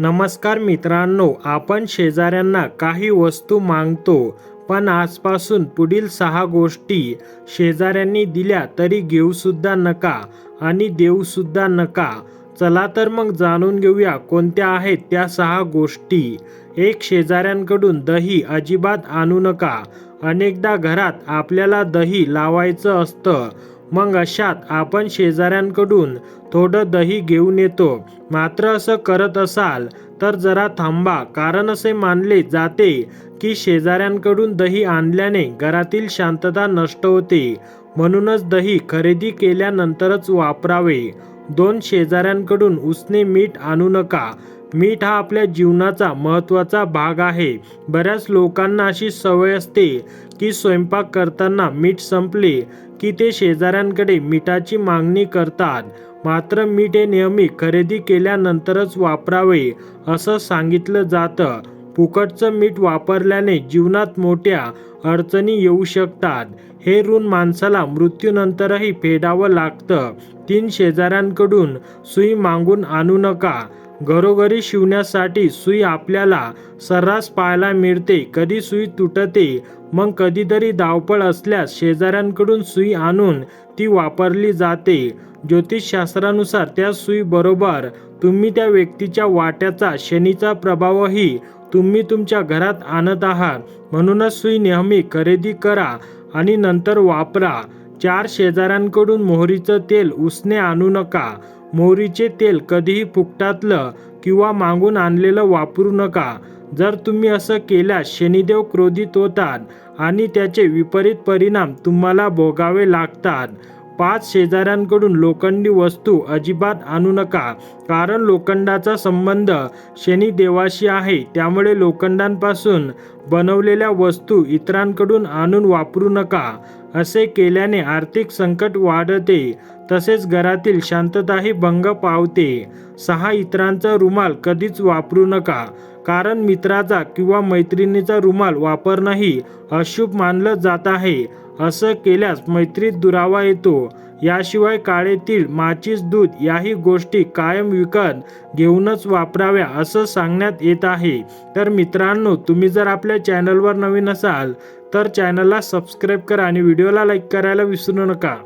नमस्कार मित्रांनो आपण शेजाऱ्यांना काही वस्तू मागतो पण आजपासून पुढील सहा गोष्टी शेजाऱ्यांनी दिल्या तरी घेऊसुद्धा नका आणि देऊसुद्धा नका. चला तर मग जाणून घेऊया कोणत्या आहेत त्या सहा गोष्टी. एक शेजाऱ्यांकडून दही अजिबात आणू नका. अनेकदा घरात आपल्याला दही लावायचं असतं मग अशात आपण शेजाऱ्यांकडून थोडं दही घेऊन येतो. मात्र असं करत असाल तर जरा थांबा. कारण असे मानले जाते की शेजाऱ्यांकडून दही आणल्याने घरातील शांतता नष्ट होते. म्हणूनच दही खरेदी केल्यानंतरच वापरावे. दोन शेजाऱ्यांकडून उसने मीठ आणू नका. मीठ हा आपल्या जीवनाचा महत्त्वाचा भाग आहे. बऱ्याच लोकांना अशी सवय असते की स्वयंपाक करताना मीठ संपले की ते शेजाऱ्यांकडे मिठाची मागणी करतात. मात्र मीठ हे नेहमी खरेदी केल्यानंतरच वापरावे असं सांगितलं जातं. फुकटचं मीठ वापरल्याने जीवनात मोठ्या अडचणी येऊ शकतात. हे ऋण माणसाला मृत्यूनंतरही फेडावं लागतं. तीन शेजाऱ्यांकडून सुई मागून आणू नका. घरोघरी शिवण्यासाठी सुई आपल्याला सर्रास पाहायला मिळते. कधी सुई तुटते मग कधीतरी धावपळ असल्यास शेजाऱ्यांकडून सुई आणून ती वापरली जाते. ज्योतिषशास्त्रानुसार त्या सुईबरोबर तुम्ही त्या व्यक्तीच्या वाट्याचा शनीचा प्रभावही तुम्ही तुमच्या घरात आणत आहात. म्हणूनच सुई नेहमी खरेदी करा आणि नंतर वापरा. चार शेजाऱ्यांकडून मोहरीचं तेल उसने आणू नका. मोहरीचे तेल कधीही फुकटातलं किंवा मागून आणलेलं वापरू नका. जर तुम्ही असं केल्यास शनिदेव क्रोधित होतात आणि त्याचे विपरीत परिणाम तुम्हाला भोगावे लागतात. पाच शेजाऱ्यांकडून लोखंडी वस्तू अजिबात आणू नका कारण लोखंडाचा संबंध शनिदेवाशी आहे त्यामुळे लोखंडांपासून बनवलेल्या वस्तू इतरांकडून आणून वापरू नका असे केल्याने आर्थिक संकट वाढते. तसेच घरातील शांतताही भंग पावते. सहा इतरांचा रुमाल कधीच वापरू नका कारण मित्राचा किंवा मैत्रिणीचा रुमाल वापरणंही अशुभ मानलं जात आहे. असं केल्यास मैत्रीत दुरावा येतो. याशिवाय काळे तीळ माचीस दूध याही गोष्टी कायम विकत घेऊनच वापराव्या असं सांगण्यात येत आहे. तर मित्रांनो तुम्ही जर आपल्या चॅनलवर नवीन असाल तर चॅनलला सबस्क्राईब करा आणि व्हिडिओला लाईक करायला विसरू नका.